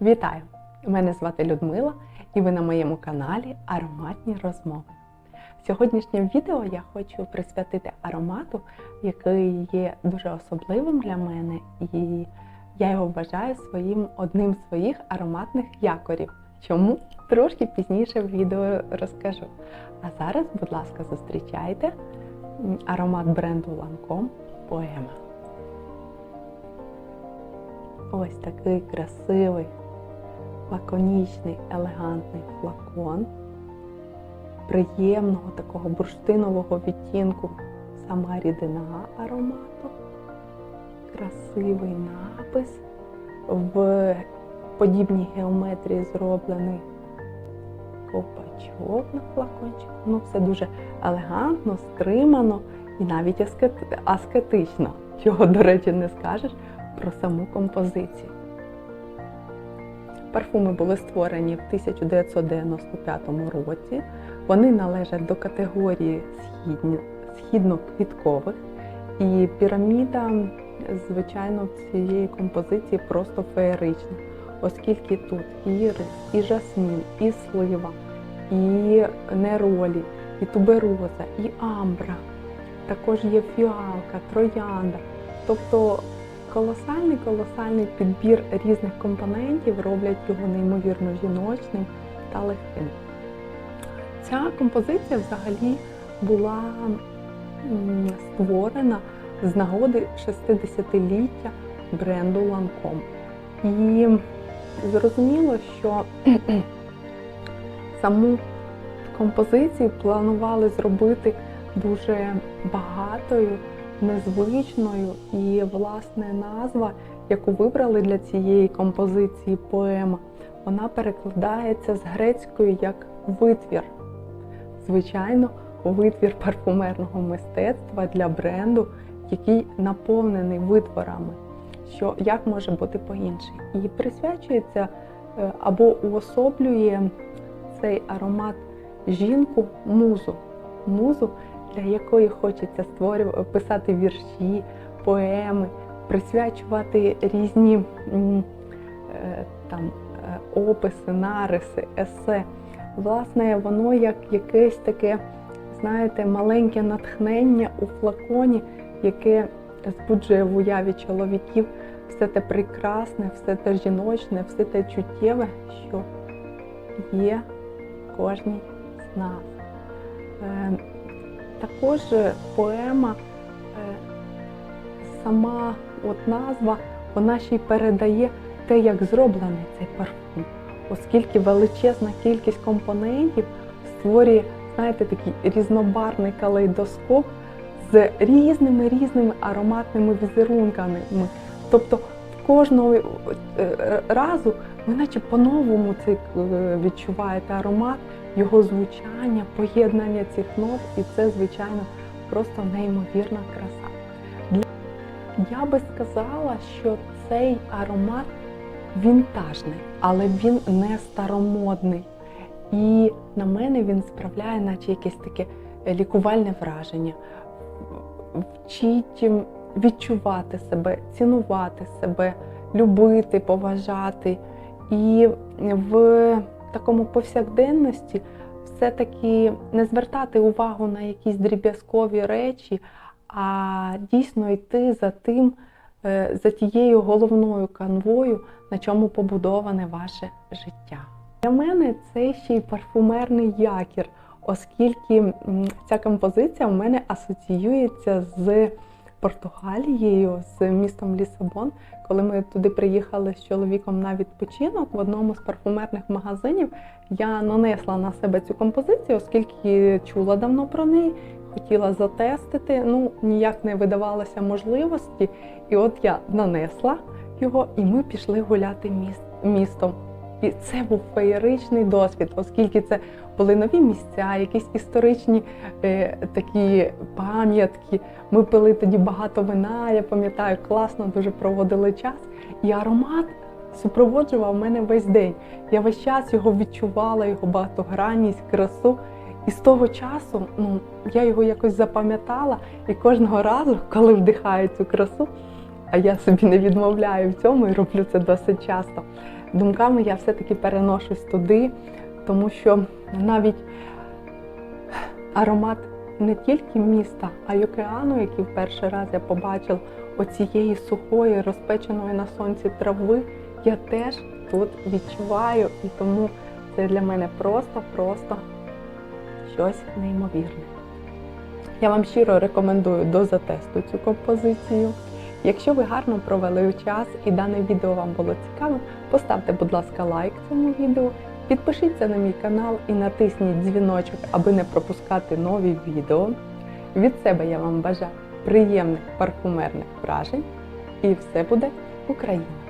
Вітаю! Мене звати Людмила і ви на моєму каналі Ароматні розмови. Сьогоднішнє відео я хочу присвятити аромату, який є дуже особливим для мене, і я його вважаю своїм одним з своїх ароматних якорів. Чому? Трошки пізніше в відео розкажу. А зараз, будь ласка, зустрічайте аромат бренду Lancome Поема. Ось такий красивий, лаконічний, елегантний флакон, приємного такого бурштинового відтінку сама рідина аромату, красивий напис, в подібній геометрії зроблений ковпачок на флакончику. Ну, все дуже елегантно, стримано і навіть аскет- аскетично, чого, до речі, не скажеш про саму композицію. Парфуми були створені в 1995 році. Вони належать до категорії східно-квіткових. І піраміда, звичайно, в цієї композиції просто феєрична, оскільки тут і ірис, і жасмін, і слива, і неролі, і тубероза, і амбра. Також є фіалка, троянда. Тобто колосальний колосальний підбір різних компонентів роблять його неймовірно жіночним та легким. Ця композиція взагалі була створена з нагоди 60-ліття бренду Lancome. І зрозуміло, що саму композицію планували зробити дуже багатою, незвичною і власне назва, яку вибрали для цієї композиції поема, вона перекладається з грецької як витвір. Звичайно, витвір парфумерного мистецтва для бренду, який наповнений витворами. Що як може бути по-іншому? І присвячується е, або уособлює цей аромат жінку музу. Музу, для якої хочеться створювати, писати вірші, поеми, присвячувати різні е, там, е, описи, нариси, есе. Власне, воно як якесь таке, знаєте, маленьке натхнення у флаконі, яке збуджує в уяві чоловіків все те прекрасне, все те жіночне, все те чуттєве, що є кожній з нас. Також поема, е, сама от назва, вона ще й передає те, як зроблений цей парфум, оскільки величезна кількість компонентів створює, знаєте, такий різнобарний калейдоскоп з різними різними ароматними візерунками. Тобто кожного е, разу ви наче по-новому цей е, відчуваєте аромат, його звучання, поєднання цих нот, і це, звичайно, просто неймовірна краса. Я би сказала, що цей аромат вінтажний, але він не старомодний. І на мене він справляє, наче якесь таке лікувальне враження. Вчить відчувати себе, цінувати себе, любити, поважати. І в такому повсякденності все-таки не звертати увагу на якісь дріб'язкові речі, а дійсно йти за тим, е, за тією головною канвою, на чому побудоване ваше життя. Для мене це ще й парфумерний якір, оскільки ця композиція в мене асоціюється з Португалією, з містом Лісабон. Коли ми туди приїхали з чоловіком на відпочинок в одному з парфумерних магазинів, я нанесла на себе цю композицію, оскільки чула давно про неї, хотіла затестити. Ну ніяк не видавалося можливості. І от я нанесла його, і ми пішли гуляти містом. І це був феєричний досвід, оскільки це були нові місця, якісь історичні е, такі пам'ятки. Ми пили тоді багато вина, я пам'ятаю, класно дуже проводили час. І аромат супроводжував мене весь день. Я весь час його відчувала, його багатогранність, красу. І з того часу ну, я його якось запам'ятала, і кожного разу, коли вдихаю цю красу, а я собі не відмовляю в цьому і роблю це досить часто. Думками я все-таки переношусь туди, тому що навіть аромат не тільки міста, а й океану, який в перший раз я побачила, оцієї сухої, розпеченої на сонці трави, я теж тут відчуваю, і тому це для мене просто-просто щось неймовірне. Я вам щиро рекомендую до затесту цю композицію. Якщо ви гарно провели час і дане відео вам було цікавим, поставте, будь ласка, лайк цьому відео, підпишіться на мій канал і натисніть дзвіночок, аби не пропускати нові відео. Від себе я вам бажаю приємних парфумерних вражень і все буде Україна!